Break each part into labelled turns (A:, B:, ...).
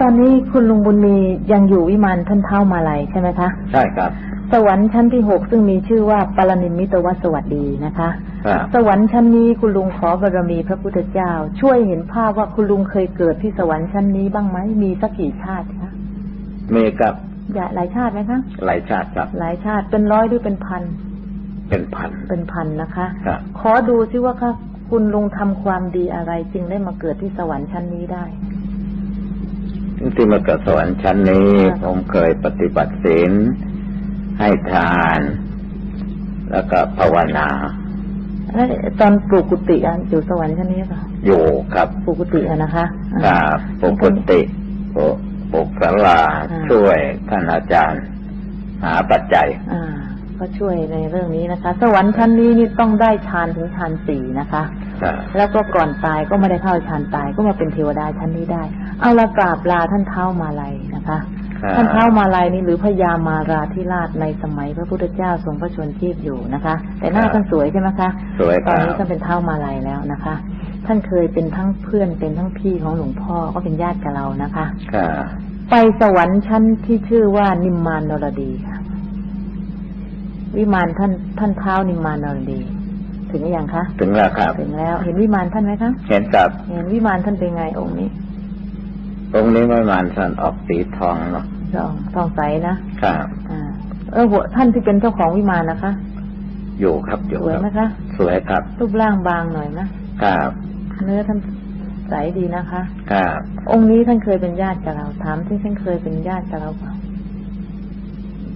A: ตอนนี้คุณลุงบุญมียังอยู่วิมานท่านเท้ามาลัยใช่ไหมคะ
B: ใช่ครับ
A: สวรรค์ชั้นที่หกซึ่งมีชื่อว่าปรนิมมิตวสวัสดีนะคะ
B: ครับ
A: สวรรค์ชั้นนี้คุณลุงขอบารมีพระพุทธเจ้า ช่วยเห็นภาพว่าคุณลุงเคยเกิดที่สวรรค์ชั้นนี้บ้างไหมมีสักกี่ชาติคะ
B: มีกับ
A: อย่าหลายชาติไหมคะ
B: หลายชาติครับ
A: หลายชาติเป็นร้อยหรือเป็นพัน
B: เป็นพัน
A: เป็นพันนะคะ
B: ครับ
A: ขอดูซิว่าค่ะคุณลุงทำความดีอะไรจึงได้มาเกิดที่สวรรค์ชั้นนี้ได้
B: ที่มาเกิดสวรรค์ชั้นนี้
A: ครับ
B: ผมเคยปฏิบัติศีลให้ทาน แล้วก็ภาวนา
A: แล้วตอนปลูกกุฏิอะอยู่สวรรค์ชั้นนี้เปล่ะ
B: อยู่ครับ
A: ปลูกกุฏิอะนะคะ
B: ค
A: อ่า
B: รับปกติปกปกศาลา
A: อ่า
B: ช่วยท่านอาจารย์ หาปัจจัย
A: อ่าก็ช่วยในเรื่องนี้นะคะ สวรรค์ชั้นนี้นี่ต้องได้ฌานถึงฌานสี่นะคะ
B: ครับ
A: แล้วก็ก่อนตายก็ไม่ได้เข้าฌานตายก็มาเป็นเทวดาชั้นนี้ได้ เอาละกราบลาท่านเท้ามาลัยนะคะ
B: ครับ
A: ท่านเท้ามาลัยนี่หรือพญามาราธิราชในสมัยพระพุทธเจ้าทรงพระชนม์ชีพอยู่นะคะ แต่หน้าท่านสวยใช่ไหมคะ
B: สวย
A: ต
B: ค
A: อน
B: รับ
A: นี้ท่านเป็นเท้ามาลัยแล้วนะคะ ท่านเคยเป็นทั้งเพื่อนเป็นทั้งพี่ของหลวงพ่อก็เป็นญาติกับเรานะคะ
B: ครับ
A: ไปสวรรค์ชั้นที่ชื่อว่านิมมานนรดีค่ะ วิมานท่านท่านเท้านิมมานนรดีถึงหรือยังคะ
B: ถึงแล้วครับ
A: ถึงแล้ว เห็นวิมานท่านไหมคะ
B: เห็นกับ
A: เห็นวิมานท่านเป็นไงองค์นี้
B: ตรงนี้ไม่มานท่านออกสีทองเนาะ
A: ทองทองใสนะครับอ่าเออหัวท่านที่เป็นเจ้าของวิมานนะคะ
B: อยู่ครับอยู่
A: สวย
B: ครับ
A: ไหมคะ
B: สวยครับ
A: รูปร่างบางหน่อยนะครับเนื้อท่านใสดีนะคะ
B: ครับ
A: องค์นี้ท่านเคยเป็นญาติกับเราถามที่ท่านเคยเป็นญาติกับเราเปล่า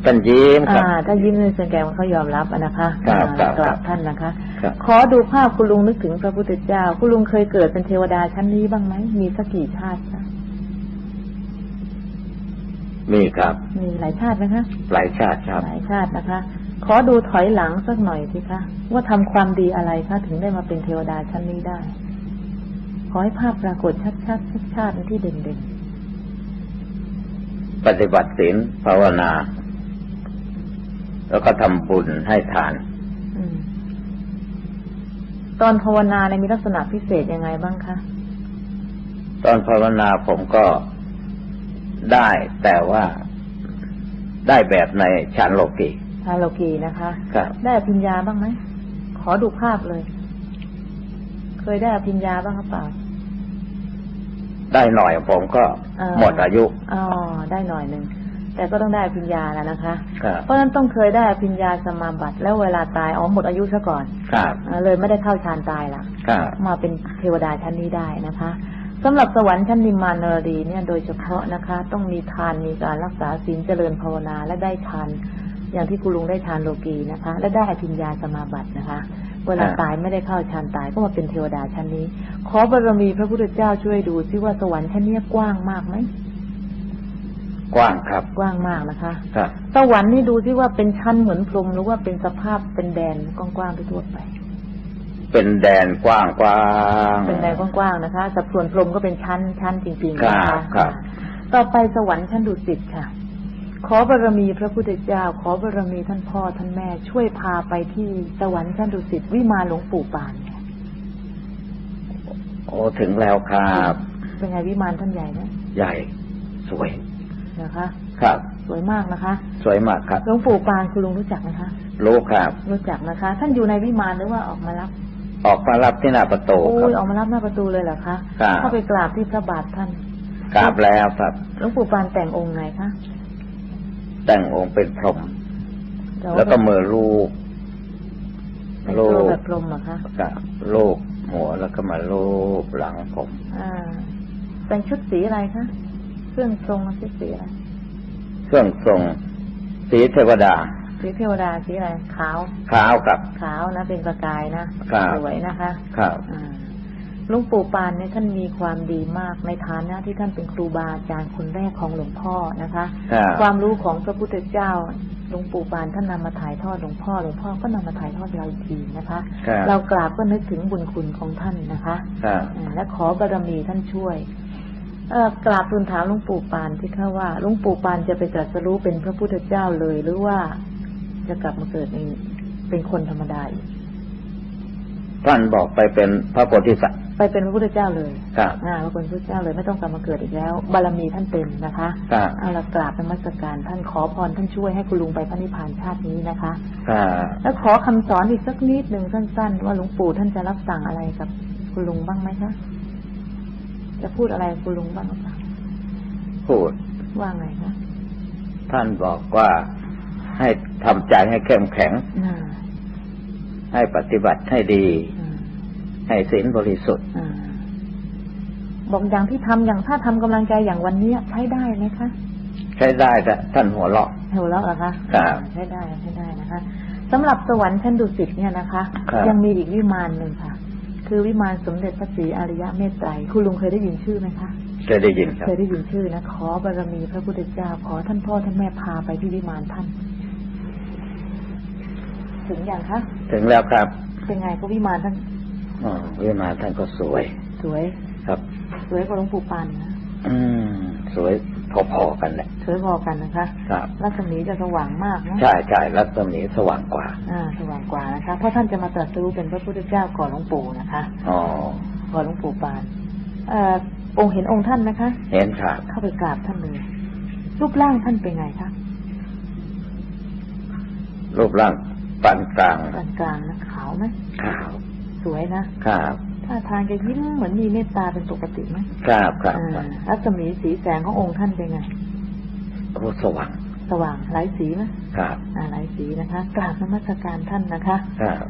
B: ท่านยิ้มครับ
A: อ่าถ้ายิ้มในแสดงว่าเขายอมรับอะนะคะ
B: ครับ
A: อ่า
B: ครับ
A: กราบท่านนะคะ
B: ครับ
A: ขอดูภาพคุณลุงนึกถึงพระพุทธเจ้า คุณลุงเคยเกิดเป็นเทวดาชั้นนี้บ้างไหมมีสักกี่ชาติคะ
B: มีครับ
A: มีหลายชาติไหมคะ
B: หลายชาติครับ
A: หลายชาตินะคะ ขอดูถอยหลังสักหน่อยสิคะ ว่าทำความดีอะไรคะถึงได้มาเป็นเทวดาชั้นนี้ได้ ขอให้ภาพปรากฏชัดๆชัดชาติที่เด่น
B: ปฏิบัติศีลภาวนา แล้วก็ทำบุญให้ทาน
A: ๆอืมตอนภาวนาในยมีลักษณะพิเศษยังไงบ้างคะ
B: ตอนภาวนาผมก็ ได้แต่ว่าได้แบบในชั้นโลกี
A: ชาโลกีนะคะ
B: ครับ
A: ได้อภิญญาบ้างไหม ขอดูภาพเลย เคยได้อภิญญาบ้างหรือเปล่า
B: ได้หน่อยผมก็
A: อ่า
B: หมดอายุ
A: อ๋อ ได้หน่อยหนึ่ง แต่ก็ต้องได้อภิญญาแล้วนะคะ
B: ครับ
A: เพราะฉะนั้นต้องเคยได้อภิญญาสมาบัติ แล้วเวลาตายอ๋อหมดอายุซะก่อน
B: ครับ
A: อ่าเลยไม่ได้เข้าฌานตายละ
B: ครับ
A: มาเป็นเทวดาชั้นนี้ได้นะคะ สำหรับสวรรค์ชั้นนิมมานนรดีเนี่ยโดยเฉพาะนะคะ ต้องมีทานมีการรักษาศีลเจริญภาวนาและได้ฌาน อย่างที่คุณลุงได้ฌานโลกีนะคะ และได้อภิญญาสมาบัตินะคะ เวลา
B: อ่า
A: ตายไม่ได้เข้าฌานตายก็มาเป็นเทวดาชั้นนี้ ขอบารมีพระพุทธเจ้าช่วยดูซิว่าสวรรค์ชั้นเนี้ยกว้างมากไหม
B: กว้างครับ
A: กว้างมากนะคะ
B: ครับ
A: สวรรค์นี่ดูซิว่าเป็นชั้นเหมือนพรหมหรือว่าเป็นสภาพเป็นแดนกว้างๆไปทั่วไป
B: เป็นแดนกว้างกว้าง
A: เป็นแดนกว้างๆนะคะสัดส่วนพรหมก็เป็นชั้นชั้นจริงๆนะ
B: ครั
A: คะ
B: บครับ
A: ต่อไปสวรรค์ชั้นดุสิตค่ะ ขอบารมีพระพุทธเจ้า ขอบารมีท่านพ่อท่านแม่ ช่วยพาไปที่สวรรค์ชั้นดุสิตวิมานหลวงปู่ปานเนี่ย
B: โอ้ถึงแล้วครับ
A: เป็นไงวิมานท่านใหญ่ไหม
B: ใหญ่สวย
A: นะคะ
B: ครับ
A: สวยมากนะคะ
B: สวยมากครับ
A: หลวงปู่ปานคุณลุงรู้จักไหมคะ
B: รู้ครับ
A: รู้จักนะคะ ท่านอยู่ในวิมานหรือว่าออกมารับ
B: ออกมารับที่หน้าประตู
A: โอ้
B: ครั
A: ย
B: บ
A: ออกมารับหน้าประตูเลยเหรอคะ
B: ครับ
A: เข้าไปกราบที่พระบาทท่าน
B: กราบแล้วครับ
A: หลวงปู่ปานแต่งองค์ไงคะ
B: แต่งองค์เป็นพรหม
A: ต่า
B: แล้วก็มือลูก
A: แต่ง
B: ลู
A: ตัว
B: ก
A: แบบพรหมเหรอคะ
B: กับลูกหัวแล้วก็มาลูบหลังผม
A: อ่าแต่งชุดสีอะไรคะเครื่องทรงชุดสีอะไร
B: เครื่องทรงสีเทวดา
A: สีเทวดาสีอะไรขาว
B: ขาวกับ
A: ขาวนะเป็นประกายนะ
B: ครับ
A: สวยนะคะ
B: ครับ
A: อ่าหลุงปู่ปานเนี่ยท่านมีความดีมากในฐานะที่ท่านเป็นครูบาอาจารย์คนแรกของหลวงพ่อนะคะ
B: ครับ
A: ความรู้ของพระพุทธเจ้าหลวงปู่ปานท่านนำมาถ่ายทอดหลวงพ่อหลวงพ่อก็นำมาถ่ายทอดเราอีกทีนะคะ
B: ครับ
A: เรากราบก็นึกถึงบุญคุณของท่านนะคะ
B: ครับ
A: อ่าและขอบารมีท่านช่วยเอ่อกราบทูลถามหลุงปู่ปานที่ข้าว่าหลุงปู่ปานจะไปตรัสรู้เป็นพระพุทธเจ้าเลยหรือว่า จะกลับมาเกิดในเป็นคนธรรมดาอีก
B: ท่านบอกไปเป็นพระโพธิสัตว์
A: ไปเป็นพระพุทธเจ้าเลย
B: ครับ
A: อ่ามาเป็นพระพุทธเจ้าเลยไม่ต้องกลับมาเกิดอีกแล้ว บารมีท่านเต็มนะคะ
B: ครับ
A: เอาละกราบนมัสการท่านขอพรท่านช่วยให้คุณลุงไปพระนิพพานชาตินี้นะคะ
B: ครับ
A: แล้วขอคำสอนอีกสักนิดหนึ่งสั้น ๆ ว่าหลวงปู่ท่านจะรับสั่งอะไรกับคุณลุงบ้างไหมคะจะพูดอะไรกับคุณลุงบ้างหรือเปล่า
B: พูด
A: ว่าไงคะ
B: ท่านบอกว่า ให้ทำใจให้เข้มแข็ง
A: อ่า
B: ให้ปฏิบัติให้ดี
A: อ่า
B: ให้ศีลบริสุทธิ์
A: อ่าบอกอย่างที่ทำอย่างถ้าทำกำลังใจอย่างวันเนี้ยใช้ได้ไหมคะ
B: ใช้ได้แต่ท่านหัวเราะ
A: เห็นแล้วเหรอคะ
B: ครับ
A: ใช้ได้ใช้ได้นะคะสำหรับสวรรค์ชั้นดุสิตเนี่ยนะคะ
B: ครับ
A: ยังมีอีกวิมานหนึ่งค่ะ คือวิมานสมเด็จพระศรีอริยะเมตไตรคุณลุงเคยได้ยินชื่อไหมคะ
B: เคยได้ยินครับ
A: เคยได้ยินชื่อนะขอบารมีพระพุทธเจ้าขอท่านพ่อท่านแม่พาไปที่วิมานท่าน ถึงอย่างคะ
B: ถึงแล้วครับ
A: เป็นไงก็วิมานท่าน
B: อ๋อวิมานท่านก็สวย
A: สวย
B: ครับ
A: สวยกว่าหลวงปู่ปานนะ
B: อืม สวยพอๆกันแหละ
A: สวยพอกันนะคะ
B: ครับ
A: รัศมีจะสว่างมากนะ
B: ใช่ใช่รัศมีสว่างกว่า
A: อ่า สว่างกว่านะคะ เพราะท่านจะมาตรัสรู้เป็นพระพุทธเจ้าก่อนหลวงปู่นะคะ
B: อ๋อ
A: ก่อนหลวงปู่ปานเอ่อองค์เห็นองค์ท่านไหมคะ
B: เห็นครับ
A: เข้าไปกราบท่านเลยรูปร่างท่านเป็นไงคะ
B: รูปร่าง ปานกลาง
A: กลางกลางๆนะขาวไหม
B: ขาว
A: สวยนะ
B: ครับ
A: ท่าทางจะยิ้มเหมือนมีเมตตาเป็นปกติไหม
B: ครับครับ
A: อ่ารัศมีสีแสงขององค์ท่านเป็นไง
B: โอ้สว่าง
A: สว่างหลายสีไหม
B: ครับ
A: อ่าหลายสีนะคะกราบนมัสการท่านนะคะ
B: ครับ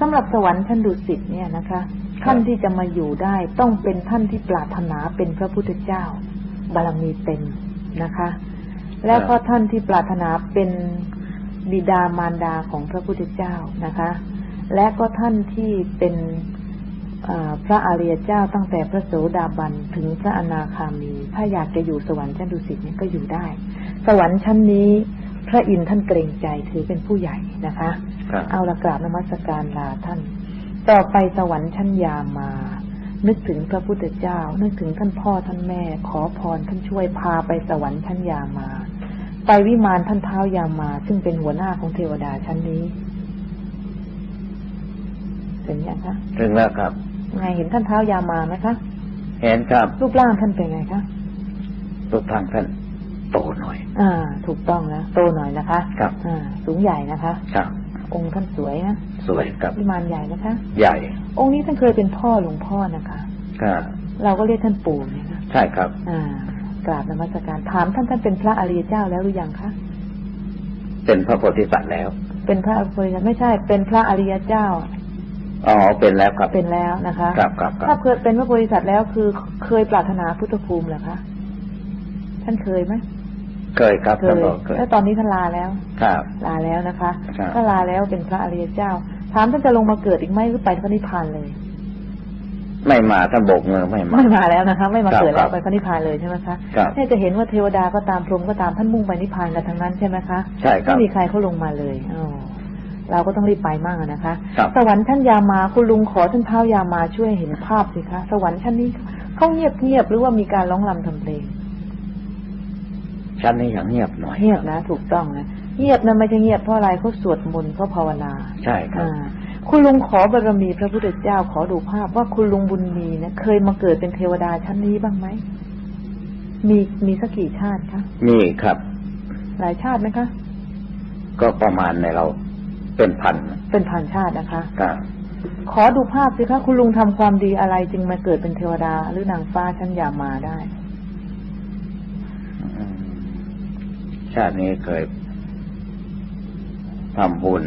A: สำหรับสวรรค์ชั้นดุสิตเนี่ยนะคะ ท่านที่จะมาอยู่ได้ต้องเป็นท่านที่ปรารถนาเป็นพระพุทธเจ้า บารมีเต็มนะคะ และก็ท่านที่ปรารถนาเป็น บิดามารดาของพระพุทธเจ้านะคะ และก็ท่านที่เป็นเอ่อพระอริยเจ้าตั้งแต่พระโสดาบันถึงพระอนาคามี ถ้าอยากจะอยู่สวรรค์ชั้นดุสิตเนี่ยก็อยู่ได้ สวรรค์ชั้นนี้ พระอินทร์ท่านเกรงใจถือเป็นผู้ใหญ่นะคะ
B: ครับ
A: เอาละกราบนมัสการลาท่าน ต่อไปสวรรค์ชั้นยามา นึกถึงพระพุทธเจ้า นึกถึงท่านพ่อท่านแม่ ขอพรท่านช่วยพาไปสวรรค์ชั้นยามา ไปวิมานท่านเท้ายามา ซึ่งเป็นหัวหน้าของเทวดาชั้นนี้เป็นยังคะ
B: ถึงแล้วครับ
A: ไงเห็นท่านเท้ายามาไหมคะ
B: เห็นครับ
A: รูปร่างท่านเป็นไงคะ
B: รูปทางท่านโตหน่อย
A: อ่า ถูกต้องนะโตหน่อยนะคะ
B: ครับ
A: อ่า สูงใหญ่นะคะ
B: ครับ
A: องค์ท่านสวยนะ
B: สวยครับ
A: วิมานใหญ่นะคะ
B: ใหญ่
A: องค์นี้ท่านเคยเป็นพ่อหลวงพ่อนะคะ
B: ครับ
A: เราก็เรียกท่านปู่เนี่ยนะ
B: ใช่ครับ
A: อ่า กราบนมัสการถามท่านท่านเป็นพระอริยเจ้าแล้วหรือยังคะ
B: เป็นพระโพธิสัตว์แล้ว
A: เป็นพระอริยไม่ใช่ เป็นพระอริยเจ้า
B: อ๋อเป็นแล้วครับ
A: เป็นแล้วนะคะ
B: ครับครับค
A: ถ้า
B: รับ
A: เคยเป็นพระโพธิสัตว์แล้วคือเคยปรารถนาพุทธภูมิเหรอคะท่านเคยไหม
B: เคยครับ
A: เค
B: ท่าน
A: ย
B: บอกเคย
A: แล้วตอนนี้ท่านลาแล้ว
B: ครับ
A: ลาแล้วนะคะ
B: ครับ
A: ถ้าลาแล้วเป็นพระอริยเจ้า ถามท่านจะลงมาเกิดอีกไหมหรือไปพระนิพพานเลย
B: ไม่มาท่านโบกมือไม่มา
A: ไม่มาแล้วนะคะ ไม่มา
B: ครับ
A: เกิดแล้
B: ครั
A: ว
B: บ
A: ไปพระนิพพานเลยใช่ไหมคะ
B: ครับ
A: เนี่ยจะเห็นว่าเทวดาก็ตามพรหมก็ตามท่านมุ่งไปนิพพานกันทั้งนั้นใช่ไหมคะ
B: ใช่ครั
A: ไม่
B: บ
A: มีใครเขาลงมาเลยอ๋อเราก็ต้องรีบไปมั่งอะนะคะ
B: ครับ
A: สวรรค์ชั้นยามาคุณลุงขอท่านเท้ายามาช่วยเห็นภาพสิคะ สวรรค์ชั้นนี้เขาเงียบเงียบหรือว่ามีการร้องรำทำเพลง
B: ชั้นนี้อย่างเงียบหน่อย
A: เงียบนะ ถูกต้องนะเงียบนะไม่ใช่เงียบเพราะอะไรเขาสวดมนต์เขาภาวนา
B: ใช่ครับ
A: อ่า คุณลุงขอบารมีพระพุทธเจ้าขอดูภาพว่าคุณลุงบุญมีเนี่ยเคยมาเกิดเป็นเทวดาชั้นนี้บ้างไหมมีมีสักกี่ชาติคะ
B: มีครับ
A: หลายชาติไหมคะ
B: ก็ประมาณในเราเป็นพัน
A: เป็นพันชาตินะคะ
B: ครับ
A: ขอดูภาพสิคะคุณลุงทำความดีอะไรจึงมาเกิดเป็นเทวดา หรือนางฟ้าชั้นยามาได้
B: อืมชาตินี้เคยทำบุญ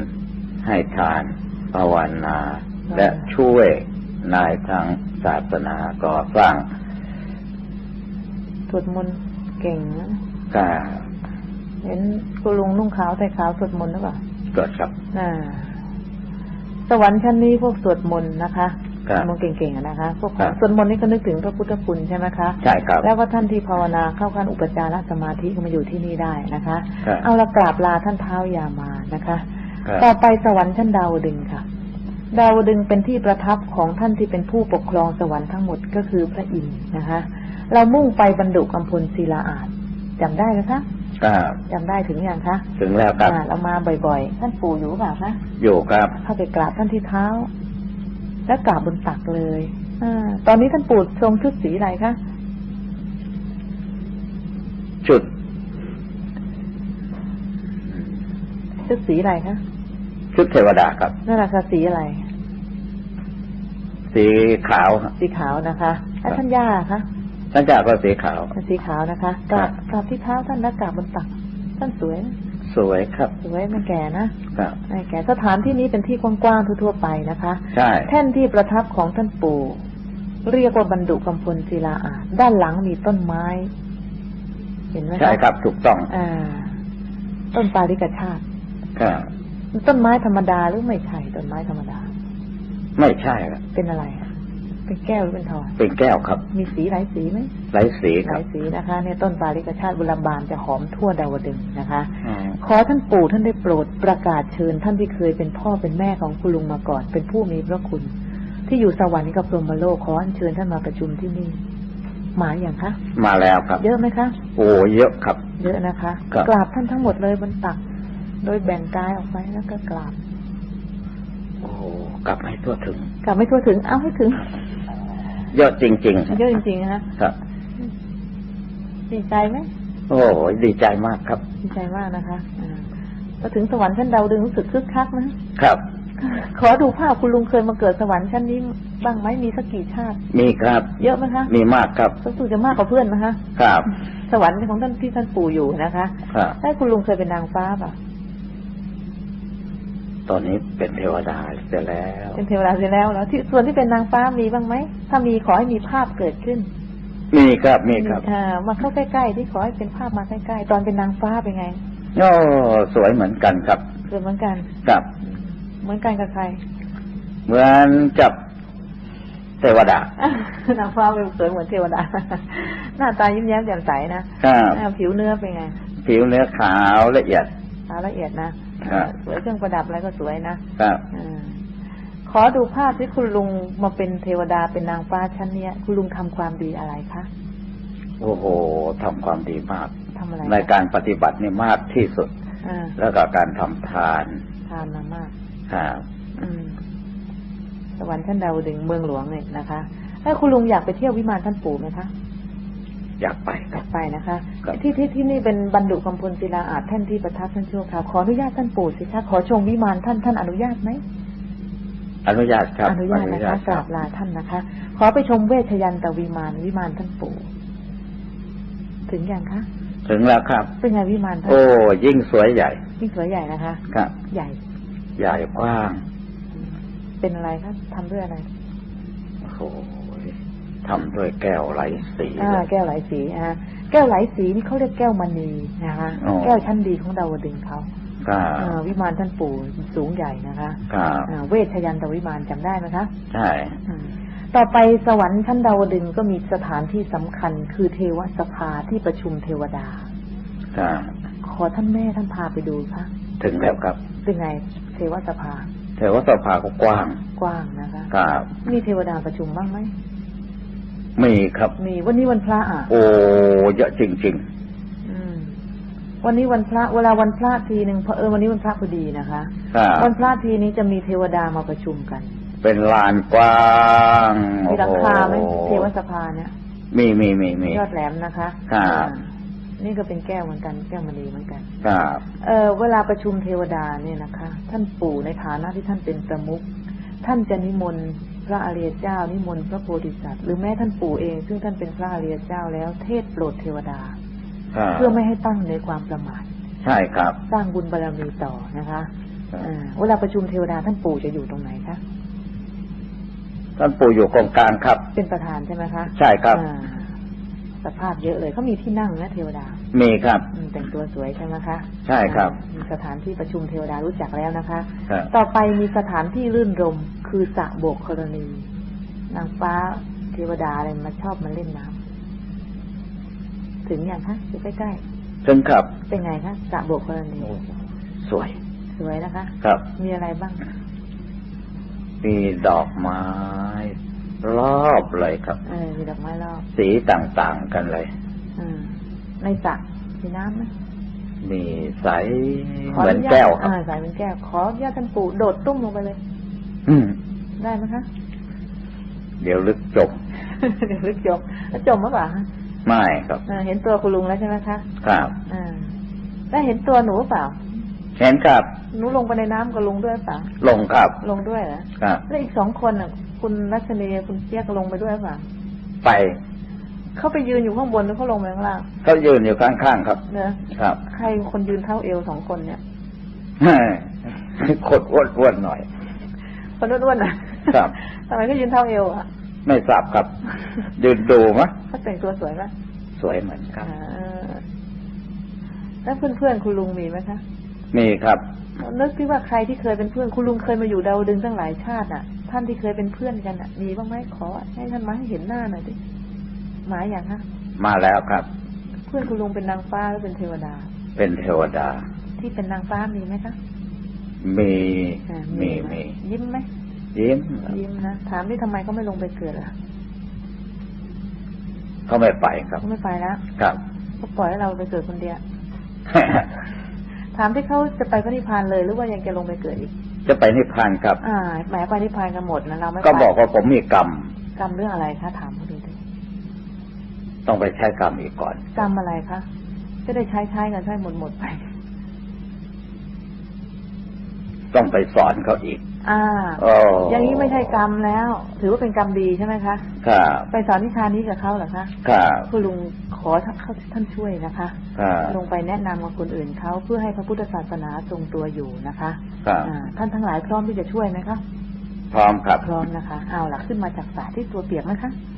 B: ให้ทาน ภาวนา และช่วยนายทางศาสนาก่อสร้าง
A: สวดมนต์เก่งนะ
B: ก็
A: เห็นคุณลุงนุ่งขาวใส่ขาวสวดมนต์หรือเปล่า
B: เกิดครับ
A: อ่าสวรรค์ชั้นนี้พวกสวดมนต์นะคะ
B: ครั
A: ส
B: บ
A: วดมนต์เก่งๆอะนะคะ พวก
B: ครับ
A: สวดมนต์นี่ก็นึกถึงพระพุทธคุณใช่ไหมคะ
B: ใช่ครับ
A: แล้วก็ท่านที่ภาวนาเข้าขั้นอุปจารสมาธิก็มาอยู่ที่นี่ได้นะคะ
B: ครับ
A: เอาละกราบลาท่านเท้ายามานะคะ
B: ครับ
A: ต่อไปสวรรค์ชั้นดาวดึงส์ค่ะ ดาวดึงส์เป็นที่ประทับของท่านที่เป็นผู้ปกครองสวรรค์ทั้งหมดก็คือพระอินทร์นะคะ เรามุ่งไปบรรดุกำพลศิลาอาจจำได้ไหมคะ
B: ครับ
A: จำได้ถึงยังคะ
B: ถึงแล้วครับ
A: อ่าเรามาบ่อยๆ ท่านปู่อยู่หรือเปล่าคะ
B: อยู่ครับ
A: เข้าไปกราบท่านที่เท้า แล้วกราบบนตักเลยอาตอนนี้ท่านปู่ทรงชุดสีอะไรคะ
B: จุด
A: ชุดสีอะไรคะ
B: ชุดเทวดาครับ
A: นั่นแหละค่ะสีอะไร
B: สีขาว
A: สีขาวนะคะแล้วท่านย่าคะ
B: ท่านจ่าก็สีขาว
A: สีขาวนะคะกราบกราบที่เท้าท่านแล้วกราบบนตัก ท่านสวยนะ
B: สวยครับ
A: สวยไม่แก่นะครับไม่แก่สถานที่นี้เป็นที่กว้างๆทั่วๆไปนะคะ
B: ใช่
A: แท่นที่ประทับของท่านปู่เรียกว่าบรรดุกำพลศิลาอาจด้านหลังมีต้นไม้ เห็นไหมะ
B: ใช่ครับ ถูกต้อง
A: อ่า ต้นปาริกชาติ
B: ครับ
A: ต้นไม้ธรรมดาหรือไม่ใช่ต้นไม้ธรรมดา
B: ไม่ใช่ครับ
A: เป็นอะไรอะเป็นแก้วหรือเป็นทอง
B: เป็นแก้วครับ
A: มีสีหลายสีไหม
B: ไร้สี
A: ห
B: ครั
A: ลา
B: บ
A: ยสีนะคะเนี่ยต้นปาริกชาติบุรบานจะหอมทั่วดาวดึงส์นะคะ
B: อืม
A: ขอท่านปู่ท่านได้โปรดประกาศเชิญ ท่านที่เคยเป็นพ่อเป็นแม่ของคุณลุงมาก่อน เป็นผู้มีพระคุณ ที่อยู่สวรรค์กับพรหมโลกขออัญเชิญท่านมาประชุมที่นี่หมายอย่างคะ
B: มาแล้วครับ
A: เยอะไหมคะ
B: โอ้เยอะครับ
A: เยอะนะคะ
B: ครับ
A: กราบท่านทั้งหมดเลยบนตัก โดยแบ่งกายออกไปแล้วก็กราบ
B: โอ้กลับให้ทั่วถึง
A: กราบไม่ทั่วถึง เอาให้ถึง
B: เยอะจริง
A: เยอะจริงๆนะคะ
B: ๆครับ
A: ดีใจไหม
B: โอ้ดีใจมากครับ
A: ดีใจมากนะคะอ่าพอถึงสวรรค์ชั้นดาวดึงรู้สึกคึกคักนะ
B: ครับ
A: ขอดูภาพคุณลุงเคยมาเกิดสวรรค์ชั้นนี้บ้างไหมมีสักกี่ชาติ
B: มีครับ
A: เยอะไหมคะ
B: มีมากครับ
A: รู้สึกจะมากกว่าเพื่อนนะคะ
B: ครับ
A: สวรรค์ของท่านที่ท่านปู่อยู่นะคะ
B: ครับ
A: ถ้าคุณลุงเคยเป็นนางฟ้าป่ะ
B: ตอนนี้เป็นเทวดาเสียแล้ว
A: เป็นเทวดาเสียแล้วแล้วที่ส่วนที่เป็นนางฟ้ามีบ้างไหม ถ้ามีขอให้มีภาพเกิดขึ้น
B: มีครับมีครับ
A: อ่ามาเข้าใกล้ๆที่ขอให้เป็นภาพมาใกล้ๆตอนเป็นนางฟ้าเป็นไง
B: โอ้สวยเหมือนกันครับ
A: เกิดเหมือนกัน
B: ครับ
A: เหมือนกันกับใคร
B: เหมือนจับเทวดา
A: นางฟ้าเป็นสวยเหมือนเทวดา หน้าตายิ้มแย้มแจ่มใสนะครับอ่าผิวเนื้อเป็นไง
B: ผิวเนื้อขาวละเอียด
A: ขาวละเอียดนะครับสวยเครื่องประดับอะไรก็สวยนะครับอ่าขอดูภาพที่คุณลุงมาเป็นเทวดาเป็นนางฟ้าชั้นเนี้ย คุณลุงทำความดีอะไรคะ
B: โอ้โหทำความดีมาก
A: ทำอะไร
B: ในการปฏิบัตินี่มากที่สุด
A: อ่า
B: แล้วก็การทำทาน
A: ทานมามาก
B: ครับ
A: อืมสวรรค์ชั้นดาวดึงส์เมืองหลวงเนี่ยนะคะถ้าคุณลุงอยากไปเที่ยววิมานท่านปู่ไหมคะ
B: อยากไป
A: อ
B: ครั
A: ยา
B: บ
A: กไปนะคะ
B: ครับ
A: ที่ที่ที่นี่เป็นบรรดุกำพลศิลาอาจแท่นที่ประทับท่านชั่วคราวขออนุญาตท่านปู่สิคะขอชมวิมานท่านท่านอนุญาตไหม
B: อนุญาตครับ
A: อนุญาตนะคะกราบลาท่านนะคะ ขอไปชมเวชยันตวิมานวิมานท่านปู่ถึงยังคะ
B: ถึงแล้วครับ
A: เป็นไงวิมานท่าน
B: โอ้ยิ่งสวยใหญ่
A: ยิ่งสวยใหญ่นะคะ
B: ครับ
A: ใหญ่
B: ใหญ่กว้าง
A: เป็นอะไรคะทำด้วยอะไร
B: โอ้โห ทำด้วยแก้วไหลสี
A: อ่าแก้วไหลสีอ่าแก้วไหลสีนี่เขาเรียกแก้วมณีนะคะ
B: อ๋อ
A: แก้วชั้นดีของดาวดึงส์เขา
B: ครับ
A: อ่าวิมานท่านปู่สูงใหญ่นะคะ
B: ครับ
A: อ่าเวชยันตวิมานจำได้ไหมคะ
B: ใช่
A: อืมต่อไปสวรรค์ชั้นดาวดึงส์ก็มีสถานที่สำคัญ คือเทวสภาที่ประชุมเทวดา
B: ครับ
A: ขอท่านแม่ท่านพาไปดูค่ะ
B: ถึงแล้วครับ
A: เป็นไงเทวสภา
B: เทวสภาก็กว้าง
A: กว้างนะคะ
B: ครับ
A: มีเทวดาประชุมบ้างไหม
B: มีครับ
A: มีวันนี้วันพระอะ
B: โอ้เยอะจริง
A: อืมวันนี้วันพระเวลาวันพระทีหนึ่งเพอเออวันนี้วันพระพอดีนะคะ
B: ๆครับ
A: วันพระทีนี้จะมีเทวดามาประชุมกัน
B: เป็นลานกว้าง
A: มีหลังคาไหม
B: โอ้โเท
A: วสภาเนี่ย
B: มีมีมีมี
A: ยอดแหลมนะคะ
B: ครับ
A: อ่านี่ก็เป็นแก้วเหมือนกัน แก้วมณีเหมือนกัน
B: ครับ
A: เออเวลาประชุมเทวดาเนี่ยนะคะ ท่านปู่ในฐานะที่ท่านเป็นประมุขท่านจะนิมนต์ พระอริยเจ้านิมนต์พระโพธิสัตว์หรือแม้ท่านปู่เอง ซึ่งท่านเป็นพระอริยเจ้าแล้วเทศโปรดเทวดา
B: ครับ
A: เพื่อไม่ให้ตั้งในความประมาท
B: ใช่ครับ
A: สร้างบุญบารมีต่อนะคะ
B: ครับ
A: อ่าเวลาประชุมเทวดาท่านปู่จะอยู่ตรงไหนคะ
B: ท่านปู่อยู่กองกลางครับ
A: เป็นประธานใช่ไหมคะ
B: ใช่ครับ
A: อ่าสภาพเยอะเลยเขามีที่นั่งนะเทวดา
B: มีครับ
A: อืมแต่งตัวสวยใช่ไหมคะ
B: ใช่ครับ
A: อ่ามีสถานที่ประชุมเทวดารู้จักแล้วนะคะ
B: ครับ
A: ต่อไปมีสถานที่รื่นรมคือสระโบกกรณีนางฟ้าเทวดาอะไรมาชอบมาเล่นน้ำถึงอย่างคะอยู่ใกล้
B: ถึงครับ
A: ๆเป็นไงคะสระโบกกรณี
B: สวย
A: สวยนะคะ
B: ครับ
A: มีอะไรบ้าง
B: มีดอกไม้รอบเลยครับ
A: เออมีดอกไม้รอบ
B: สีต่างๆกันเลย
A: อืม ในสระมีน้ำไหม
B: มีใส
A: ขอ
B: เหมือน
A: ญาต
B: แก้วครับ
A: อ่าสายเหมือนแก้ว ขออนุญาตท่านปู่โดดตุ้มลงไปเลย
B: อืม
A: ได้ไหมคะ
B: เดี๋ยวลึกจบ
A: เดี๋ยวลึกจมแล้วจมหรือเปล่าฮะ
B: ไม่ครับ
A: เออเห็นตัวคุณลุงแล้วใช่ไหมคะ
B: ครับ
A: อ่าแล้วเห็นตัวหนูหรือเปล่า
B: เห็นครับ
A: หนูลงไปในน้ำกับลุงด้วยหรือเปล่า
B: ลงครับ
A: ลงด้วยเหรอ
B: ครับ
A: แล้วอีกสองคนอะ คุณรัชนีคุณเจี๊ยกลงไปด้วยหรือเปล่า
B: ไป
A: เขาไปยืนอยู่ข้างบนหรือเขาลงไปข้างล่าง
B: เขายืนอยู่ข้างๆครับ
A: เนอะ
B: ครับ
A: ใครคนยืนเท่าเอวสองคนเนี่ย
B: ขดอ้วนๆหน่อย
A: คนอ้วนๆอะ
B: ครับ
A: ทำไมเขายืนเท่าเอวอะ
B: ไม่ทราบครับยืนดูมะ
A: เขาแต่งตัวสวยไหม
B: สวยเหมือนกัน
A: อ่าแล้วเพื่อนๆคุณลุงมีไหมคะ
B: มีครับ
A: นึกที่ว่าใครที่เคยเป็นเพื่อนคุณลุงเคยมาอยู่ดาวดึงตั้งหลายชาติอะ ท่านที่เคยเป็นเพื่อนกันอะ มีบ้างไหมขอ ให้ท่านมาให้เห็นหน้าหน่อยดิห มายอย่างฮะ
B: มาแล้วครับ
A: เพื่อนคุณลุงเป็นนางฟ้าหรือเป็นเทวดา
B: เป็นเทวดา
A: ที่เป็นนางฟ้ามีไหมคะ
B: มี
A: อ่า
B: มี
A: ไห
B: มี
A: ยิ้มไหม
B: ยิ้ม
A: ยิ้มนะถามที่ทำไมเขาไม่ลงไปเกิดล่ะ
B: เขาไม่ไปครับ
A: เขาไม่ไปแล้ว
B: ครับ
A: เขาปล่อยให้เราไปเกิดคนเดียวถามที่เขาจะไปพระนิพพานเลยหรือว่ายังจะลงไปเกิดอีก
B: จะไปนิพพานครับ
A: อ่าแหมไปนิพพานกันหมดนะเราไม่ไป
B: ก็บอกว่าผมมีกรรม
A: กรรมเรื่องอะไรคะถามเขาดูดิ
B: ต้องไปใช้กรรมอีกก่อน
A: กรรมอะไรคะจะได้ใช้ใช้กันใช้หมดหมดไป
B: ต้องไปสอนเขาอีก
A: อ่า
B: โอ้
A: อย่างนี้ไม่ใช่กรรมแล้ว ถือว่าเป็นกรรมดีใช่ไหมคะ
B: ครับ
A: ไปสอนวิชานี้กับเขาเหรอคะ
B: ครับ
A: คุณลุงขอท่านเขาท่านช่วยนะคะ
B: ครับ
A: ลงไปแนะนำกับคนอื่นเขาเพื่อให้พระพุทธศาสนาทรงตัวอยู่นะคะ
B: ครับ
A: อ่าท่านทั้งหลายพร้อมที่จะช่วยไหมคะ
B: พร้อมครับ
A: พร้อมนะคะ เอาล่ะขึ้นมาจากสระที่ตัวเปียกไหมคะ
B: หาย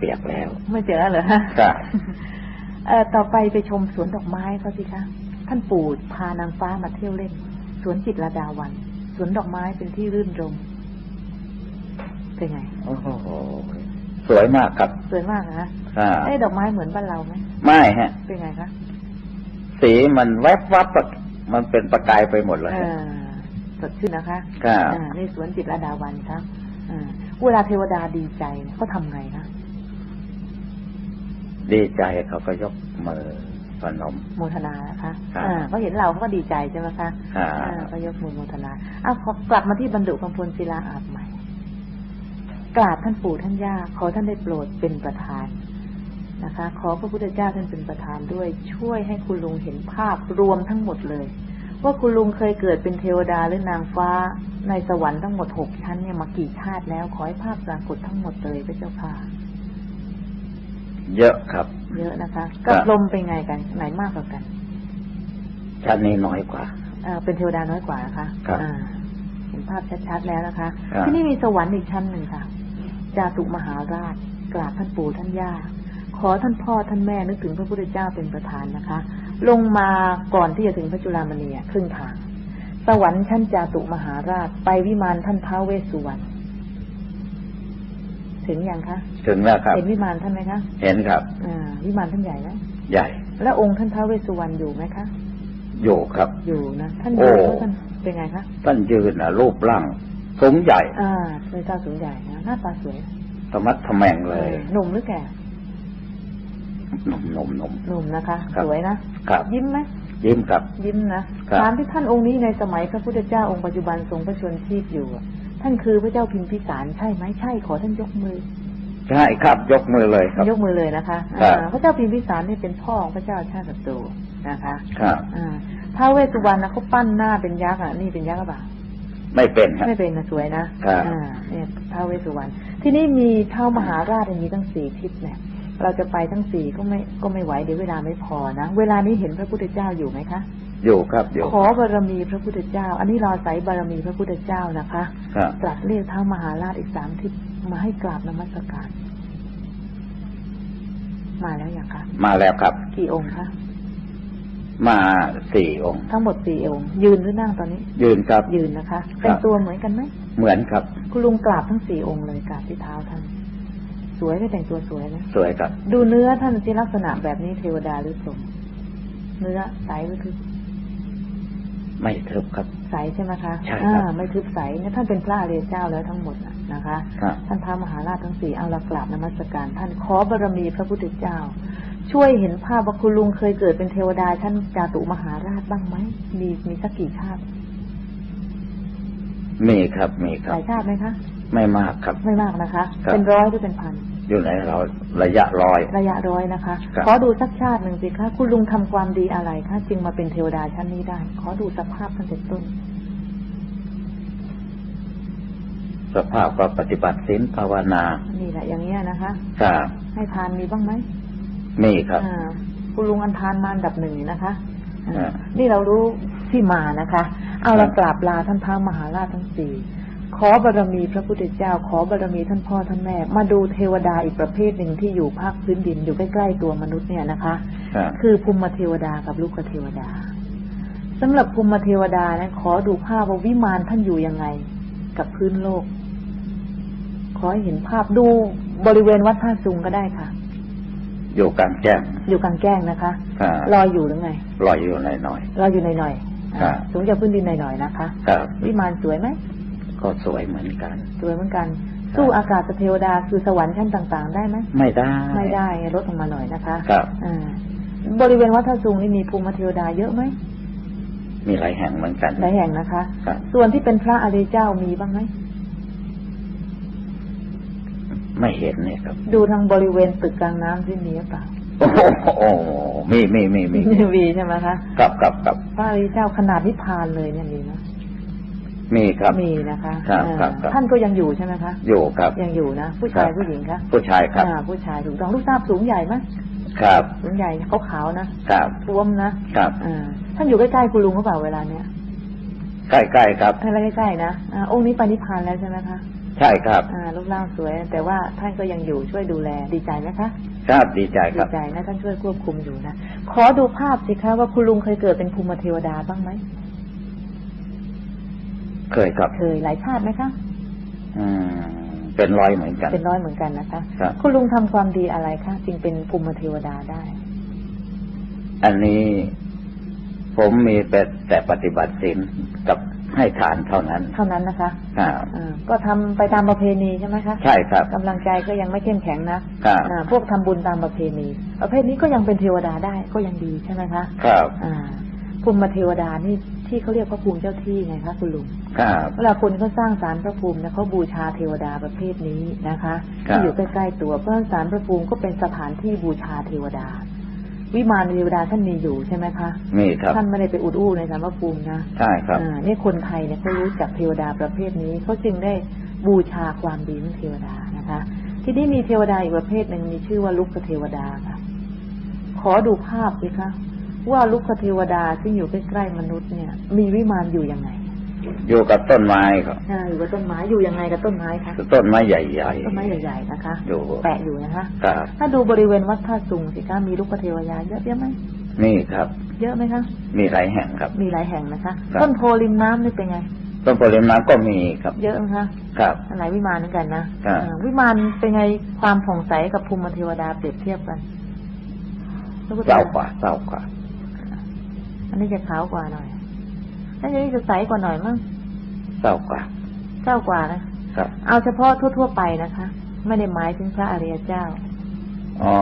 B: เปียกแล้ว
A: ไม่เจอแล้วเหรอฮะ
B: ครับ
A: เอ่อต่อไปไปชมสวนดอกไม้เขาสิคะท่านปู่พานางฟ้ามาเที่ยวเล่น สวนจิตรลดาวัน สวนดอกไม้เป็นที่รื่นรมย์เป็นไง
B: โอ้โหสวยมากครับ
A: สวยมากนะคะ
B: อ่า
A: เอ้ดอกไม้เหมือนบ้านเราไหม
B: ไม่ฮะ
A: เป็นไงคะ
B: สีมันแวบวับอะมันเป็นประกายไปหมดเลย
A: เออสดชื่นนะคะ
B: ครับ
A: อ่าในสวนจิตรลดาวันครับอ่าเวลาเทวดาดีใจเนี่ยเขาทำไงคะ
B: ดีใจเขาก็ยกมือพนม
A: โมทนานะคะ
B: ครับ
A: อ่าเขาเห็นเราเขาก็ดีใจใช่ไหมคะ
B: ครับ
A: อ่าก็ยกมือโมทนาอ้าวขอกลับมาที่บรรดุคำพลศิลาอาบใหม่กราบท่านปู่ท่านย่าขอท่านได้โปรดเป็นประธานนะคะ ขอพระพุทธเจ้าท่านเป็นประธานด้วย ช่วยให้คุณลุงเห็นภาพรวมทั้งหมดเลย ว่าคุณลุงเคยเกิดเป็นเทวดาหรือนางฟ้าในสวรรค์ทั้งหมดหกชั้นเนี่ยมากี่ชาติแล้วขอให้ภาพปรากฏทั้งหมดเลยพระเจ้าค่ะ
B: เยอะครับ
A: เยอะนะคะ
B: ครั
A: กับบลมเป็นไงกันไหนมากกว่ากัน
B: ชั้นนี้น้อยกว่า
A: เอ่อเป็นเทวดาน้อยกว่านะคะ
B: ครับ
A: อ่าเห็นภาพชัดๆแล้วนะคะ
B: ครับ
A: ที่นี่มีสวรรค์อีกชั้นหนึ่งค่ะจาตุมหาราชกราบท่านปู่ท่านย่าขอท่านพ่อท่านแม่นึกถึงพระพุทธเจ้าเป็นประธานนะคะ ลงมาก่อนที่จะถึงพระจุลามณีอะครึ่งทาง สวรรค์ชั้นจาตุมหาราช ไปวิมานท่านท้าวเวสสุวรรณ ถึงยังคะ
B: ถึงแล้วครับ
A: เห็นวิมานท่านไหมคะ
B: เห็นครับ
A: อ่า วิมานท่านใหญ่ไหม
B: ใหญ่
A: แล้วองค์ท่านท้าวเวสสุวรรณอยู่ไหมคะ
B: อยู่ครับ
A: อยู่นะท่าน
B: โอ้
A: ยืนแล้วท่านเป็นไงคะ
B: ท่านยืนนะรูปร่างสูงใหญ่
A: อ่าเป็นเจ้าสูงใหญ่นะหน้าตาสวย
B: ธรรมัดทแมงเลย
A: หนุ่มหรือแก่
B: หนุ่มหนุ่มหนุ่ม
A: หนุ่มนะคะ
B: ครับ
A: สวยนะ
B: ครับ
A: ยิ้มไหม
B: ยิ้มครับ
A: ยิ้มนะครับถามที่ท่านองค์นี้ในสมัยพระพุทธเจ้าองค์ปัจจุบันทรงพระชนชีพอยู่อะ ท่านคือพระเจ้าพิมพิสารใช่ไหมใช่ขอท่านยกมือ
B: ใช่ครับยกมือเลยครับ
A: ยกมือเลยนะคะ
B: ครับ
A: อ่าพระเจ้าพิมพิสารนี่เป็นพ่อของพระเจ้าชาติศัตรูนะคะ
B: ครับ
A: อ่าท้าวเวสสุวรรณนะเขาปั้นหน้าเป็นยักษ์อะนี่เป็นยักษ์หรือเปล่า
B: ไม่เป็นครับ
A: ไม่เป็นนะสวยนะครับอ่าเนี่ยท้าวเวสสุวรรณที่นี่มีเท้ามหาราชอย่างนี้ตั้งสี่ทิศเนี่ย เราจะไปทั้งสี่ก็ไม่ก็ไม่ไหวเดี๋ยวเวลาไม่พอนะเวลานี้เห็นพระพุทธเจ้าอยู่ไหมคะ
B: อยู่ครับอยู่
A: ขอบารมีพระพุทธเจ้า อันนี้รอใส่บารมีพระพุทธเจ้านะคะ
B: ครับ
A: ตรัสเรียกเท้ามหาราชอีกสามทิศมาให้กราบนมัสการ มาแล้วอย่างคะ
B: มาแล้วครับ
A: กี่องค์คะ
B: มาสี่องค์
A: ทั้งหมดสี่องค์ ยืนหรือนั่งตอนนี้
B: ยืนครับ
A: ยืนนะคะแต่งตัวเหมือนกันไหม
B: เหมือนครับ
A: คุณลุงกราบทั้งสี่องค์เลยกราบที่เท้าท่านสวยไหม่แต่งตัวสวยนะ
B: สวยครับ
A: ดูเนื้อท่านที่ลักษณะแบบนี้เทวดาหรือพรหมเนื้อใสหรือทึบ
B: ไม่ทึบครับ
A: ใสใช่ไหมคะ
B: ใช่ครับ
A: อ่าไม่ทึบใสเนี่ยท่านเป็นพระอริยเจ้าแล้วทั้งหมดน่ะนะคะ
B: ครับ
A: ท่านท้ามหาราชทั้งสี่เอาละกราบนมัสการ ท่านขอบารมีพระพุทธเจ้า ช่วยเห็นภาพว่าคุณลุงเคยเกิดเป็นเทวดาท่านจาตุมหาราชบ้างไหมมีมีสักกี่ชาติ
B: มีครับมีค
A: ห
B: รับ
A: ลายชาติไหมคะ
B: ไม่มากครับ
A: ไม่มากนะคะ
B: ครับ
A: เป็นร้อยหรือเป็นพัน
B: อยู่ในเราระยะร้อย
A: ระยะร้อยนะคะ
B: ครับ
A: ขอดูสักชาติหนึ่งสิคะคุณลุงทำความดีอะไรคะจึงมาเป็นเทวดาชั้นนี้ได้ ขอดูสภาพตั้งแต่ต้น
B: สภาพก็ปฏิบัติศีลภาวนา
A: นี่แหละอย่างเงี้ยนะคะ
B: ครับ
A: ให้ทานมีบ้างไหม
B: มีครับ
A: อ่าคุณลุงอันทานมาอันดับหนึ่งนะคะอ่า
B: อ่า
A: นี่เรารู้ที่มานะคะ เอา
B: ครั
A: เรา
B: บ
A: กราบลาท่านพระมหาราชทั้งสี่ ขอบารมีพระพุทธเจ้า ขอบารมีท่านพ่อท่านแม่ มาดูเทวดาอีกประเภทหนึ่งที่อยู่ภาคพื้นดินอยู่ใกล้ๆตัวมนุษย์เนี่ยนะคะ
B: ครับ
A: คือภูมิเทวดากับลูกเทวดาสำหรับภูมิเทวดานะขอดูภาพว่าวิมานท่านอยู่ยังไง กับพื้นโลก ขอให้เห็นภาพดูบริเวณวัดท่าซุงก็ได้ค่ะ
B: อยู่กลางแจ้ง
A: อยู่กลางแจ้งนะคะ
B: ครับ
A: ลอยอยู่หรือไง
B: ลอยอยู่หน่อยหน่อย
A: ลอยอยู่หน่อยๆ
B: ครั
A: อ่า
B: บ
A: สูงจากพื้นดินหน่อยๆนะคะ
B: ๆครับ
A: วิมานสวยไหม
B: ก็สวยเหมือนกัน
A: สวยเหมือนกัน สู้อากาศเทวดาคือสวรรค์ชั้นต่าง ๆ ได้ไหม
B: ไม่ได้
A: ไม่ได้ลดลงมาหน่อยนะคะ
B: ครับ
A: อ่าบริเวณวัดท่าซุงนี่มีภูมิเทวดาเยอะไหม
B: มีหลายแห่งเหมือนกัน
A: หลายแห่งนะคะ
B: ครับ
A: ส่วนที่เป็นพระอริยเจ้ามีบ้างไหม
B: ไม่เห็นเนี่ยครับ
A: ดูทางบริเวณตึกกลางน้ำที่มีหรือเปล่า
B: โอ้โหมีมีมีมี
A: มีใช่ไหมคะ
B: ครับครับครับ
A: พระอริยเจ้าขนาดนิพพานเลยเนี่ยมีนะ
B: มีครับ
A: มีนะคะ
B: ครับ
A: อ่า
B: ครับครับ
A: ท่านก็ยังอยู่ใช่ไหมคะ
B: อยู่ครับ
A: ยังอยู่นะ ผู้ชาย
B: ครับ
A: ผู้หญิงคะ
B: ผู้ชายครับ
A: อ่าผู้ชายถูกต้องลูกทราบสูงใหญ่ไหม
B: ครับ
A: สูงใหญ่ขาวๆนะครับท้วมนะครับอ่าท่านอยู่ใกล้ๆคุณลุงหรือเปล่าเวลาเนี้ย
B: ใกล้ๆครับ
A: อะไรใกล้ๆนะอ่าองค์นี้ไปนิพพานแล้วใช่ไหมคะ
B: ใช่ครับ
A: อ่ารูปร่างสวย แต่ว่าท่านก็ยังอยู่ช่วยดูแลดีใจไหมคะ
B: ครับดีใจค
A: ดี
B: รับ
A: ใจนะท่านช่วยควบคุมอยู่นะขอดูภาพสิคะว่าคุณลุงเคยเกิดเป็นภูมิเทวดาบ้างไหม
B: เคยครับ
A: เคยหลายชาติไหมคะ
B: อืมเป็นร้อยเหมือนกัน
A: เป็นร้อยเหมือนกันนะคะ
B: ครับ
A: คุณลุงทำความดีอะไรคะจึงเป็นภูมิเทวดาได้
B: อันนี้ผมมีแต่แต่ปฏิบัติศีลกับให้ทานเท่านั้น
A: เท่านั้นนะคะ
B: ครับ
A: อ่าก็ทำไปตามประเพณีใช่ไหมคะ
B: ใช่ครับ
A: กำลังใจก็ยังไม่เข้มแข็งนะครับอ่าพวกทำบุญตามประเพณี ประเภทนี้ก็ยังเป็นเทวดาได้ก็ยังดีใช่ไหมคะ
B: ครับ
A: อ่าภูมิเทวดานี่ ที่เขาเรียกว่าภูมิเจ้าที่ไงคะคุณลุง
B: ครับ
A: เวลาคนเขาสร้างศาลพระภูมิเนี่ยเขาบูชาเทวดาประเภทนี้นะคะ
B: ครับ
A: ที่อยู่ใกล้ๆตัวเพราะศาลพระภูมิก็เป็นสถานที่บูชาเทวดา วิมานเทวดาท่านมีอยู่ใช่ไหมคะ
B: มีครับ
A: ท่านไม่ได้ไปอุดอู้ในศาลพระภูมินะ
B: ใช่ครับ
A: อ่านี่คนไทยเนี่ยเขารู้จักเทวดาประเภทนี้เขาจึงได้บูชาความดีของเทวดานะคะ ที่นี่มีเทวดาอีกประเภทหนึ่งมีชื่อว่าลุกเทวดาค่ะ ขอดูภาพสิคะ ว่าลุกเทวดาที่อยู่ใกล้ๆมนุษย์เนี่ย มีวิมานอยู่ยังไง
B: อยู่กับต้นไม้ครับ
A: อ่าอยู่กับต้นไม้อยู่ยังไงกับต้นไม้คะ
B: ต้นไม้ใหญ่
A: ต้นไม้ใหญ่ๆนะคะ
B: อยู่
A: แปะอยู่นะคะ
B: ครับ
A: ถ้าดูบริเวณวัดท่าสุงสิคะมีลูกเทวดาเยอะเยอะไหม
B: นี่ครับ
A: เยอะไหมคะ
B: มีหลายแห่งครับ
A: มีหลายแห่งนะคะ
B: ครับ
A: ต้นโพริมน้ำนี่เป็นไง
B: ต้นโพลิมน้ำก็มีครับ
A: เยอะไหมคะ
B: ครับ
A: หลายวิมานเหมือนกันนะครับอ่าวิมานเป็นไงความผ่องใสกับภูมิเทวดาเปรียบเทียบกันลูกเทวด
B: เศร้ากว่าเศร้ากว่า
A: อันนี้จะขาวกว่าหน่อยอันนี้จะใสกว่าหน่อยมั้ง
B: เศร้ากว่า
A: เจ้ากว่านะ
B: ครับ
A: เอาเฉพาะทั่ว ๆ ไปนะคะ ไม่ได้หมายถึงพระอริยเจ้า
B: อ๋อ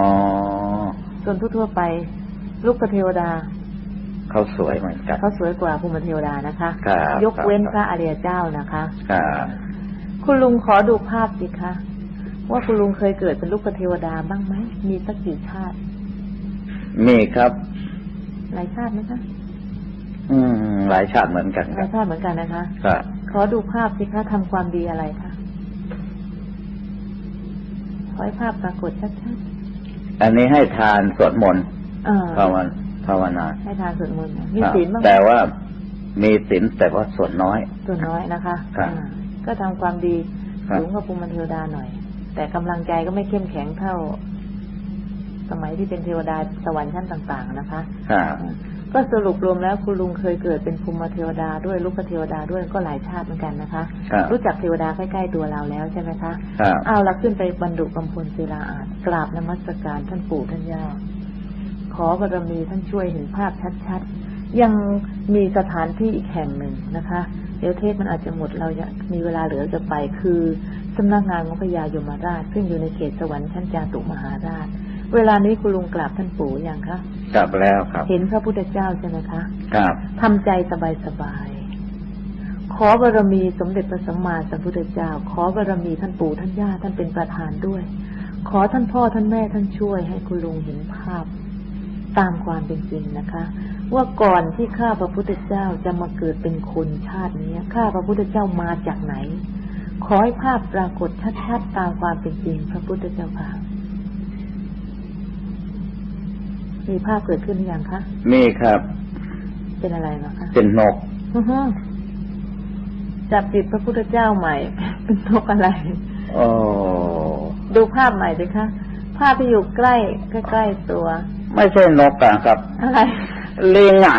A: ส่วนทั่วๆไป ลูกเทวดา
B: เขาสวยเหมือนกัน
A: เขาสวยกว่าภูมิเทวดานะคะ
B: ครับ
A: ยกเว้น
B: ครับ
A: พระอริยเจ้านะคะ
B: ครับ
A: คุณลุงขอดูภาพสิคะว่าคุณลุงเคยเกิดเป็นลูกเทวดาบ้างไหมมีสักกี่ชาติ
B: มีครับ
A: หลายชาติไหมคะ
B: อืม หลายชาติเหมือนกัน
A: ห
B: ค
A: ลา
B: รั
A: ย
B: บ
A: ชาติเหมือนกันนะคะ
B: ครับ
A: ขอดูภาพสิคะทำความดีอะไรคะขอให้ภาพปรากฏชัด
B: อันนี้ให้ทานสวดมนต์
A: ๆเออ
B: ภาวนาภาวนา
A: ให้ทานสวดมนต์นะมี
B: ครับ
A: ศีลบ้างไหม
B: แต่ว่ามีศีลแต่ว่าส่วนน้อย
A: ส่วนน้อยนะคะ
B: ครับ
A: อ่าก็ทำความดี
B: ครับ
A: สูงกว่าภูมิเทวดาหน่อย แต่กำลังใจก็ไม่เข้มแข็งเท่า สมัยที่เป็นเทวดาสวรรค์ชั้นต่าง ๆ นะคะ
B: ครับ
A: ก็สรุปรวมแล้วคุณลุงเคยเกิดเป็นภูมิเทวดาด้วยลูกเทวดาด้วยก็หลายชาติเหมือนกันนะคะ
B: ครับ
A: รู้จักเทวดาใกล้ๆตัวเราแล้วใช่ไหมคะ
B: ครับ
A: เอาละขึ้นไปบรรดุกำพลศิลาอาจกราบนมัสการท่านปู่ท่านย่าขอบารมีท่านช่วยเห็นภาพชัดๆ ยังมีสถานที่อีกแห่งหนึ่งนะคะ เดี๋ยวเทศมันอาจจะหมดเราจะมีเวลาเหลือจะไปคือสำนักงานของพญายมราช ซึ่งอยู่ในเขตสวรรค์ชั้นจาตุมหาราช เวลานี้คุณลุงกราบท่านปู่ยังคะ
B: กลับแล้วครับ
A: เห็นพระพุทธเจ้าใช่ไหมคะ
B: ครับ
A: ทำใจสบายสบายขอบารมีสมเด็จพระสัมมาสัมพุทธเจ้า ขอบารมีท่านปู่ท่านย่าท่านเป็นประธานด้วย ขอท่านพ่อท่านแม่ท่านช่วยให้คุณลุงเห็นภาพ ตามความเป็นจริงนะคะ ว่าก่อนที่ข้าพระพุทธเจ้าจะมาเกิดเป็นคนชาตินี้ข้าพระพุทธเจ้ามาจากไหน ขอให้ภาพปรากฏชัดๆตามความเป็นจริง พระพุทธเจ้าค่ะ มีภาพเกิดขึ้นหรือยังคะ
B: มีครับ
A: เป็นอะไรเหรอคะ
B: เป็นนก
A: จับจิตพระพุทธเจ้าใหม่ เป็นนกอะไร
B: อ
A: ดูภาพใหม่ดิคะภาพที่อยู่ใกล้ใกล้ๆตัว
B: ไม่ใช่นกอะครับ
A: อะไร
B: ลิงอะ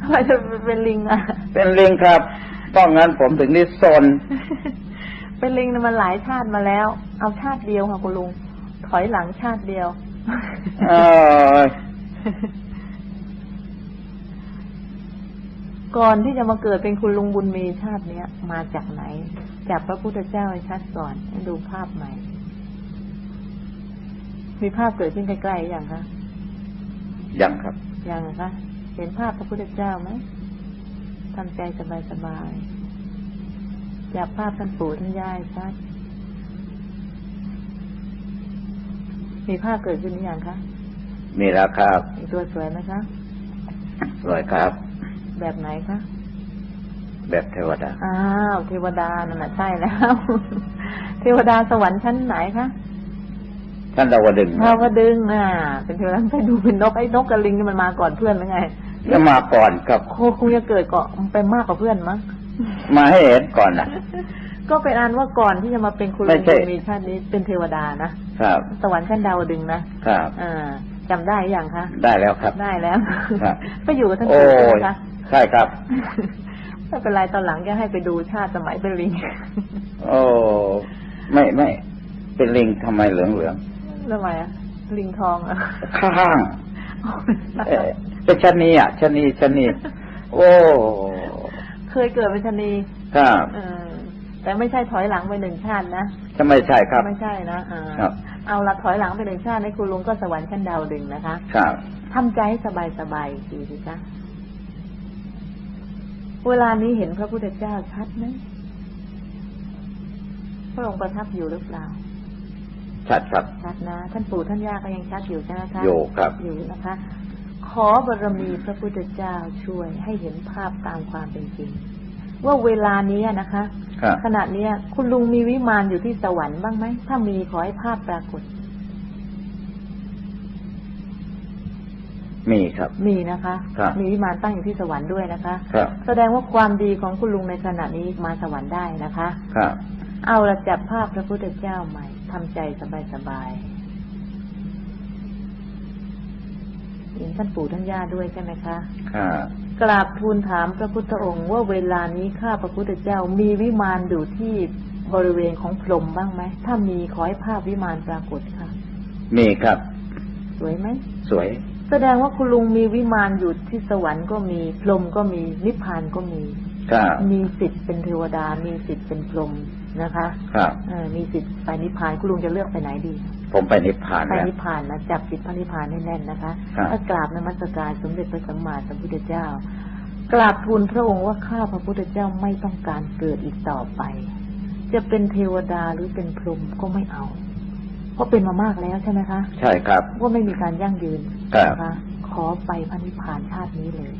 A: ทำไมจะเป็นลิงอะ
B: เป็นลิงครับต้องงั้นผมถึงได้ซน
A: เป็นลิงมันหลายชาติมาแล้ว เอาชาติเดียวค่ะคุณลุงถอยหลังชาติเดียว ก่อนที่จะมาเกิดเป็นคุณลุงบุญมีชาติเนี้ย มาจากไหน จากพระพุทธเจ้าให้ชัดก่อนให้ดูภาพใหม่ มีภาพเกิดขึ้นใกล้ๆอย่างคะ
B: ยังครับ
A: ยังคะเห็นภาพพระพุทธเจ้าไหมทำใจสบายๆจับภาพท่านปู่ท่านย่าให้ชัด มีภาพเกิดขึ้นหรือยังคะ
B: มีแล้วครับ
A: มีตัวสวยไหมคะ
B: สวยครับ
A: แบบไหนคะ
B: แบบเทวดา
A: อ้าว เทวดานั่นแหละใช่แล้ว เทวดาสวรรค์ชั้นไหนคะ
B: ท่านดาวดึงส์
A: ดาวดึงส์อ่าเป็นเทวดาไปดูเป็นนกไอ้นกกระลิงนี่มันมาก่อนเพื่อนหรือไง
B: จะมาก่อนครับ
A: โคคงจะเกิดก่อนไปมากกว่าเพื่อนมั้ง
B: มาให้เห็นก่อนนะ
A: ก็เป็นอันว่าก่อนที่จะมาเป็นคุณ
B: ไม่
A: ลุง
B: ใช่
A: บุญมีชาตินี้เป็นเทวดานะ ครับ สวรรค์ชั้นดาวดึงส์นะครับอ่าจำได้ยังคะ
B: ได้แล้วครับ
A: ได้แล้ว
B: ครับ
A: ไปอยู่กับท่าน
B: โอ้
A: ปู่ใช่ไหม
B: ย
A: คะ
B: ใช่ครับ
A: ไม่เป็นไรตอนหลังจะให้ไปดูชาติสมัยเป็นลิง
B: โอ้ไม่ไม่เป็นลิงทำไมเหลืองเหลือง
A: ทำไมอะลิงทองอะ
B: ๆข้างเอ่อเป็นชะนีอะชะนีชะนีโอ้
A: เคยเกิดเป็นชะนี
B: ครับ
A: เออแต่ไม่ใช่ถอยหลังไปหนึ่งชาตินะ
B: จะไม่ใช่ครับ
A: ไม่ใช่นะอ่า
B: ครับ
A: เอาละถอยหลังไปหนึ่งชาติในคุณลุงก็สวรรค์ชั้นดาวดึงส์นะคะ
B: ครับ
A: ทำใจให้สบายสบายๆดีสิคะเวลานี้เห็นพระพุทธเจ้าชัดไหมพระองค์ประทับอยู่หรือเปล่า
B: ชัดครับ
A: ชัดนะ ท่านปู่ท่านย่าก็ยังชัดอยู่ใช่ไหมคะ
B: อยู่ครับ
A: อยู่นะคะ ขอบารมีพระพุทธเจ้าช่วยให้เห็นภาพตามความเป็นจริง ว่าเวลานี้นะคะ
B: ครับ
A: ขณะเนี้ย คุณลุงมีวิมานอยู่ที่สวรรค์บ้างไหม ถ้ามีขอให้ภาพปรากฏ
B: มีครับ
A: มีนะคะ
B: ครับ
A: มีวิมานตั้งอยู่ที่สวรรค์ด้วยนะคะ
B: ครับ
A: แสดงว่าความดีของคุณลุงในขณะนี้มาสวรรค์ได้นะคะ
B: ครับ
A: เอาละจับภาพพระพุทธเจ้าใหม่ทำใจสบายๆเห็นท่านปู่ท่านย่าด้วยใช่ไหมคะ
B: ครับ
A: กราบทูลถามพระพุทธองค์ว่าเวลานี้ข้าพระพุทธเจ้ามีวิมานอยู่ที่บริเวณของพรหมบ้างไหม ถ้ามีขอให้ภาพวิมานปรากฏค่ะ
B: มีครับ
A: สวยไหม
B: สวย
A: แสดงว่าคุณลุงมีวิมานอยู่ที่สวรรค์ก็มี พรหมก็มี นิพพานก็มี
B: ครับ
A: มีสิทธิ์เป็นเทวดา มีสิทธิ์เป็นพรหม นะคะ
B: ครับ
A: เออมีสิทธิ์ไปนิพพานคุณลุงจะเลือกไปไหนดี
B: ผมไปนิพพาน
A: ไป
B: แล้ว
A: นิพพานนะจับจิตพระนิพพานให้แน่นนะคะ
B: ครับ
A: ถ้ากราบนมัสการสมเด็จพระสัมมาสัมพุทธเจ้ากราบทูลพระองค์ว่าข้าพระพุทธเจ้าไม่ต้องการเกิดอีกต่อไป จะเป็นเทวดาหรือเป็นพรหมก็ไม่เอา เพราะเป็นมามากแล้วใช่ไหมคะ
B: ใช่ครับ
A: ว่าไม่มีการยั่งยืน
B: ครับ
A: นะคะขอไปพระนิพพานชาตินี้เลย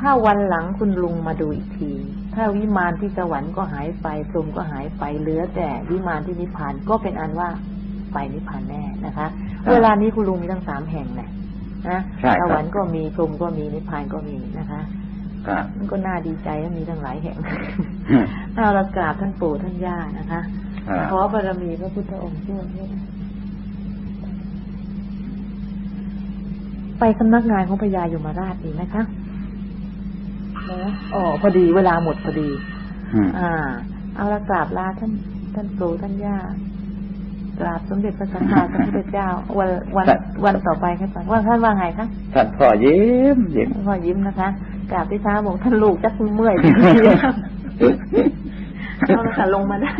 A: ถ้าวันหลังคุณลุงมาดูอีกที ถ้าวิมานที่สวรรค์ก็หายไปพรหมก็หายไปเหลือแต่วิมานที่นิพพานก็เป็นอันว่าไปนิพพานแน่นะคะ
B: ครับ
A: เวลานี้คุณลุงมีทั้งสามแห่งนะนะ
B: ใช่ครับ
A: สวรรค์ก็มีพรหมก็มีนิพพานก็มีนะคะ
B: ครับ
A: มันก็น่าดีใจว่ามีทั้งหลายแห่งเอาเรากราบท่านปู่ท่านย่านะคะ
B: ครับ
A: ขอบารมีพระพุทธองค์ช่วยด้วยนะไปสำนักงานของพญายมราชดีไหมคะ นะอ๋อพอดีเวลาหมดพอดี
B: อืม
A: อ่า เอาละกราบลาท่าน ท่านปู่ท่านย่ากราบสมเด็จพระสัมมาสัมพุทธเจ้า วันวันวันต่อไปครับว่าท่านว่าไงคะ
B: ท่านพ่อยิ้มยิ้ม
A: ท่านพ่อยิ้มนะคะกราบที่เท้าบอกท่านลูกจักมือเมื่อยเอาละค่ะลงมาได้